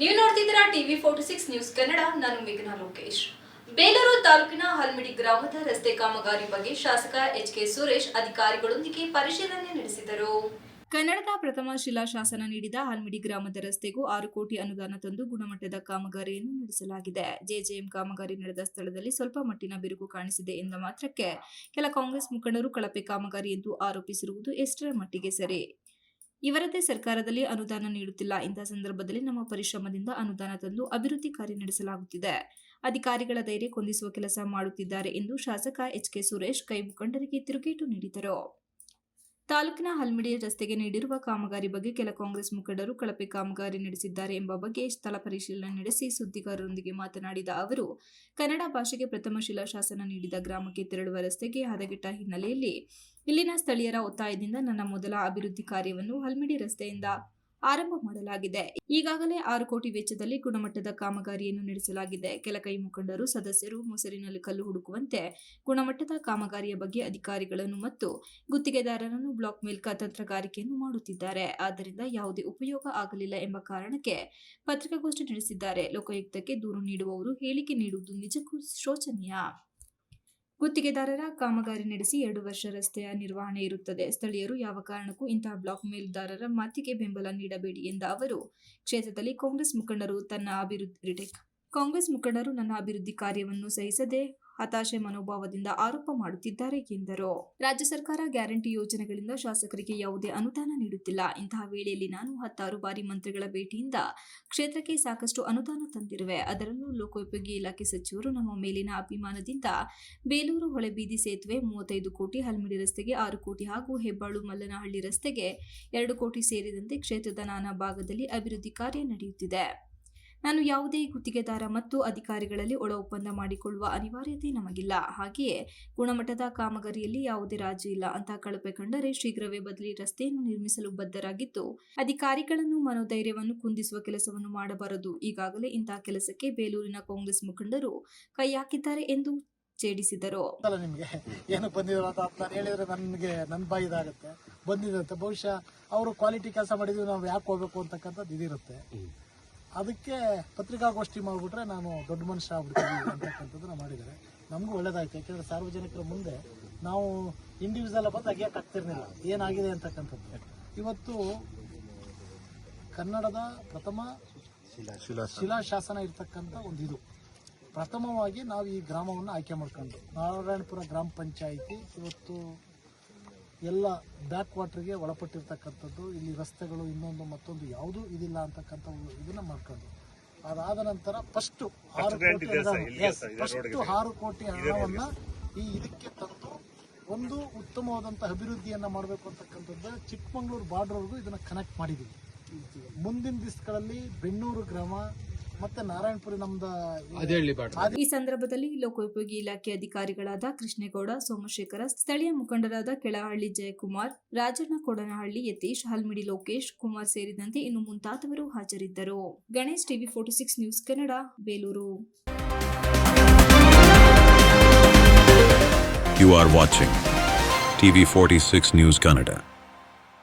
ನೀವು ನೋಡ್ತಿದ್ದೀರಾ TV forty six news Kannada, ನಾನು ಮೇಘನಾ ಲೋಕೇಶ್. ಬೇಲೂರು ತಾಲೂಕಿನ ಹಲ್ಮಿಡಿ ಗ್ರಾಮದ ರಸ್ತೆ ಕಾಮಗಾರಿ ಬಗ್ಗೆ ಶಾಸಕ ಎಚ್ ಕೆ ಸುರೇಶ್ ಅಧಿಕಾರಿಗಳೊಂದಿಗೆ ಪರಿಶೀಲನೆ ನಡೆಸಿದರು. ಕನ್ನಡದ ಪ್ರಥಮ ಶಿಲಾಶಾಸನ ನೀಡಿದ ಹಲ್ಮಿಡಿ ಗ್ರಾಮದ ರಸ್ತೆಗೂ ಆರು ಕೋಟಿ ಅನುದಾನ ತಂದು ಗುಣಮಟ್ಟದ ಕಾಮಗಾರಿಯನ್ನು ನಡೆಸಲಾಗಿದೆ. ಜೆಜೆಎಂ ಕಾಮಗಾರಿ ನಡೆದ ಸ್ಥಳದಲ್ಲಿ ಸ್ವಲ್ಪ ಮಟ್ಟಿನ ಬಿರುಕು ಕಾಣಿಸಿದೆ ಎಂದ ಮಾತ್ರಕ್ಕೆ ಕೆಲ ಕಾಂಗ್ರೆಸ್ ಮುಖಂಡರು ಕಳಪೆ ಕಾಮಗಾರಿ ಎಂದು ಆರೋಪಿಸಿರುವುದು ಎಷ್ಟರ ಮಟ್ಟಿಗೆ ಸರಿ. ಇವರದ್ದೇ ಸರ್ಕಾರದಲ್ಲಿ ಅನುದಾನ ನೀಡುತ್ತಿಲ್ಲ. ಇಂತಹ ಸಂದರ್ಭದಲ್ಲಿ ನಮ್ಮ ಪರಿಶ್ರಮದಿಂದ ಅನುದಾನ ತಂದು ಅಭಿವೃದ್ಧಿ ಕಾರ್ಯ ನಡೆಸಲಾಗುತ್ತಿದೆ. ಅಧಿಕಾರಿಗಳ ಧೈರ್ಯ ಕೊಂದಿಸುವ ಕೆಲಸ ಮಾಡುತ್ತಿದ್ದಾರೆ ಎಂದು ಶಾಸಕ ಎಚ್ ಕೆ ಸುರೇಶ್ ಕೈ ಮುಖಂಡರಿಗೆ ತಿರುಗೇಟು ನೀಡಿದರು. ತಾಲೂಕಿನ ಹಲ್ಮಿಡಿ ರಸ್ತೆಗೆ ನೀಡಿರುವ ಕಾಮಗಾರಿ ಬಗ್ಗೆ ಕೆಲ ಕಾಂಗ್ರೆಸ್ ಮುಖಂಡರು ಕಳಪೆ ಕಾಮಗಾರಿ ನಡೆಸಿದ್ದಾರೆ ಎಂಬ ಬಗ್ಗೆ ಸ್ಥಳ ಪರಿಶೀಲನೆ ನಡೆಸಿ ಸುದ್ದಿಗಾರರೊಂದಿಗೆ ಮಾತನಾಡಿದ ಅವರು, ಕನ್ನಡ ಭಾಷೆಗೆ ಪ್ರಥಮ ಶಿಲಾಶಾಸನ ನೀಡಿದ ಗ್ರಾಮಕ್ಕೆ ತೆರಳುವ ರಸ್ತೆಗೆ ಹದಗೆಟ್ಟ ಹಿನ್ನೆಲೆಯಲ್ಲಿ ಇಲ್ಲಿನ ಸ್ಥಳೀಯರ ಒತ್ತಾಯದಿಂದ ನನ್ನ ಮೊದಲ ಅಭಿವೃದ್ಧಿ ಕಾರ್ಯವನ್ನು ಹಲ್ಮಿಡಿ ರಸ್ತೆಯಿಂದ ಆರಂಭ ಮಾಡಲಾಗಿದೆ. ಈಗಾಗಲೇ ಆರು ಕೋಟಿ ವೆಚ್ಚದಲ್ಲಿ ಗುಣಮಟ್ಟದ ಕಾಮಗಾರಿಯನ್ನು ನಡೆಸಲಾಗಿದೆ. ಕೆಲ ಕೈ ಮುಖಂಡರು, ಸದಸ್ಯರು ಮೊಸರಿನಲ್ಲಿ ಕಲ್ಲು ಹುಡುಕುವಂತೆ ಗುಣಮಟ್ಟದ ಕಾಮಗಾರಿಯ ಬಗ್ಗೆ ಅಧಿಕಾರಿಗಳನ್ನು ಮತ್ತು ಗುತ್ತಿಗೆದಾರರನ್ನು ಬ್ಲಾಕ್ ಮೇಲ್ಕ ತಂತ್ರಗಾರಿಕೆಯನ್ನು ಮಾಡುತ್ತಿದ್ದಾರೆ. ಆದ್ದರಿಂದ ಯಾವುದೇ ಉಪಯೋಗ ಆಗಲಿಲ್ಲ ಎಂಬ ಕಾರಣಕ್ಕೆ ಪತ್ರಿಕಾಗೋಷ್ಠಿ ನಡೆಸಿದ್ದಾರೆ. ಲೋಕಾಯುಕ್ತಕ್ಕೆ ದೂರು ನೀಡುವವರು ಹೇಳಿಕೆ ನೀಡುವುದು ನಿಜಕ್ಕೂ ಶೋಚನೀಯ. ಗುತ್ತಿಗೆದಾರರ ಕಾಮಗಾರಿ ನಡೆಸಿ ಎರಡು ವರ್ಷ ರಸ್ತೆಯ ನಿರ್ವಹಣೆ ಇರುತ್ತದೆ. ಸ್ಥಳೀಯರು ಯಾವ ಕಾರಣಕ್ಕೂ ಇಂತಹ ಬ್ಲಾಕ್ ಮೇಲ್ದಾರರ ಮಾತಿಗೆ ಬೆಂಬಲ ನೀಡಬೇಡಿ ಎಂದ ಅವರು, ಕ್ಷೇತ್ರದಲ್ಲಿ ಕಾಂಗ್ರೆಸ್ ಮುಖಂಡರು ತನ್ನ ಅಭಿವೃದ್ಧಿ, ಕಾಂಗ್ರೆಸ್ ಮುಖಂಡರು ನನ್ನ ಅಭಿವೃದ್ಧಿ ಕಾರ್ಯವನ್ನು ಸಹಿಸದೆ ಹತಾಶೆ ಮನೋಭಾವದಿಂದ ಆರೋಪ ಮಾಡುತ್ತಿದ್ದಾರೆ ಎಂದರು. ರಾಜ್ಯ ಸರ್ಕಾರ ಗ್ಯಾರಂಟಿ ಯೋಜನೆಗಳಿಂದ ಶಾಸಕರಿಗೆ ಯಾವುದೇ ಅನುದಾನ ನೀಡುತ್ತಿಲ್ಲ. ಇಂತಹ ವೇಳೆಯಲ್ಲಿ ನಾನು ಹತ್ತಾರು ಬಾರಿ ಮಂತ್ರಿಗಳ ಭೇಟಿಯಿಂದ ಕ್ಷೇತ್ರಕ್ಕೆ ಸಾಕಷ್ಟು ಅನುದಾನ ತಂದಿರುವೆ. ಅದರಲ್ಲೂ ಲೋಕೋಪಯೋಗಿ ಇಲಾಖೆ ಸಚಿವರು ನಮ್ಮ ಮೇಲಿನ ಅಭಿಮಾನದಿಂದ ಬೇಲೂರು ಹೊಳೆಬೀದಿ ಸೇತುವೆ ಮೂವತ್ತೈದು ಕೋಟಿ, ಹಲ್ಮಿಡಿ ರಸ್ತೆಗೆ ಆರು ಕೋಟಿ ಹಾಗೂ ಹೆಬ್ಬಾಳು ಮಲ್ಲನಹಳ್ಳಿ ರಸ್ತೆಗೆ ಎರಡು ಕೋಟಿ ಸೇರಿದಂತೆ ಕ್ಷೇತ್ರದ ನಾನಾ ಭಾಗದಲ್ಲಿ ಅಭಿವೃದ್ಧಿ ಕಾರ್ಯ ನಡೆಯುತ್ತಿದೆ. ನಾನು ಯಾವುದೇ ಗುತ್ತಿಗೆದಾರ ಮತ್ತು ಅಧಿಕಾರಿಗಳಲ್ಲಿ ಒಳ ಒಪ್ಪಂದ ಮಾಡಿಕೊಳ್ಳುವ ಅನಿವಾರ್ಯತೆ ನಮಗಿಲ್ಲ. ಹಾಗೆಯೇ ಗುಣಮಟ್ಟದ ಕಾಮಗಾರಿಯಲ್ಲಿ ಯಾವುದೇ ರಾಜಿ ಇಲ್ಲ ಅಂತ ಕಳಪೆ ಕಂಡರೆ ಶೀಘ್ರವೇ ಬದಲಿ ರಸ್ತೆಯನ್ನು ನಿರ್ಮಿಸಲು ಬದ್ಧರಾಗಿದ್ದು ಅಧಿಕಾರಿಗಳನ್ನು ಮನೋಧೈರ್ಯವನ್ನು ಕುಂದಿಸುವ ಕೆಲಸವನ್ನು ಮಾಡಬಾರದು. ಈಗಾಗಲೇ ಇಂತಹ ಕೆಲಸಕ್ಕೆ ಬೇಲೂರಿನ ಕಾಂಗ್ರೆಸ್ ಮುಖಂಡರು ಕೈ ಹಾಕಿದ್ದಾರೆ ಎಂದು ಛೇಡಿಸಿದರು. ನಿಮಗೆ ಏನು ಬಂದಿದ್ರು ಅಂತ ನಾನು ಹೇಳಿದ್ರೆ ನನಗೆ ನನ್ನ ಬಾಯಿ ಇದಾಗುತ್ತೆ. ಬಂದಿದಂತೆ ಬಹುಶಃ ಅವರು ಕ್ವಾಲಿಟಿ ಕೆಲಸ ಮಾಡಿದ್ವಿ ನಾವು ಯಾಕೆ ಹೋಗ್ಬೇಕು ಅಂತಕ್ಕಂಥದ್ದು ಇದಿರುತ್ತೆ. ಅದಕ್ಕೆ ಪತ್ರಿಕಾಗೋಷ್ಠಿ ಮಾಡಿಬಿಟ್ರೆ ನಾನು ದೊಡ್ಡ ಮನುಷ್ಯ ಆಗ್ಬಿಡ್ತೀನಿ ಅಂತಕ್ಕಂಥದ್ದನ್ನು ಮಾಡಿದ್ದಾರೆ. ನಮಗೂ ಒಳ್ಳೇದಾಯ್ತು, ಯಾಕೆಂದ್ರೆ ಸಾರ್ವಜನಿಕರ ಮುಂದೆ ನಾವು ಇಂಡಿವಿಜುವಲ್ ಬಂದು ಅಗಿಯಕ್ಕೆ ಆಗ್ತಿರ್ಲಿಲ್ಲ. ಏನಾಗಿದೆ ಅಂತಕ್ಕಂಥದ್ದು. ಇವತ್ತು ಕನ್ನಡದ ಪ್ರಥಮ ಶಿಲಾಶಾಸನ ಇರ್ತಕ್ಕಂಥ ಒಂದು ಇದು ಪ್ರಥಮವಾಗಿ ನಾವು ಈ ಗ್ರಾಮವನ್ನು ಆಯ್ಕೆ ಮಾಡ್ಕೊಂಡು ನಾರಾಯಣಪುರ ಗ್ರಾಮ ಪಂಚಾಯಿತಿ ಇವತ್ತು ಎಲ್ಲ ಬ್ಯಾಕ್ ವಾಟ್ರಿಗೆ ಒಳಪಟ್ಟಿರ್ತಕ್ಕಂಥದ್ದು ಇಲ್ಲಿ ರಸ್ತೆಗಳು ಇನ್ನೊಂದು ಮತ್ತೊಂದು ಯಾವುದೂ ಇದಿಲ್ಲ ಅಂತಕ್ಕಂಥ ಇದನ್ನ ಮಾಡ್ಕೊಂಡು ಅದಾದ ನಂತರ ಫಸ್ಟ್ ಆರು ಕೋಟಿ ಫಸ್ಟ್ ಆರು ಕೋಟಿ ಹಣವನ್ನ ಈ ಇದಕ್ಕೆ ತಂದು ಒಂದು ಉತ್ತಮವಾದಂಥ ಅಭಿವೃದ್ಧಿಯನ್ನ ಮಾಡಬೇಕು ಅಂತಕ್ಕಂಥದ್ದು ಚಿಕ್ಕಮಂಗ್ಳೂರು ಬಾರ್ಡ್ರ್ವರೆಗೂ ಇದನ್ನ ಕನೆಕ್ಟ್ ಮಾಡಿದ್ದೀವಿ ಮುಂದಿನ ದಿವಸಗಳಲ್ಲಿ ಬೆಣ್ಣೂರು ಗ್ರಾಮ ಮತ್ತೆ ನಾರಾಯಣಪುರ ನಮ್ದು ಈ ಸಂದರ್ಭದಲ್ಲಿ ಲೋಕೋಪಯೋಗಿ ಇಲಾಖೆ ಅಧಿಕಾರಿಗಳಾದ ಕೃಷ್ಣೇಗೌಡ ಸೋಮಶೇಖರ ಸ್ಥಳೀಯ ಮುಖಂಡರಾದ ಕೆಳಹಳ್ಳಿ ಜಯಕುಮಾರ್ ರಾಜಣ್ಣ ಕೊಡನಹಳ್ಳಿ ಯತೀಶ್ ಹಲ್ಮಿಡಿ ಲೋಕೇಶ್ ಕುಮಾರ್ ಸೇರಿದಂತೆ ಇನ್ನು ಮುಂತಾದವರು ಹಾಜರಿದ್ದರು. Ganesh TV forty six news Kannada Belur. You are watching TV46 News Canada.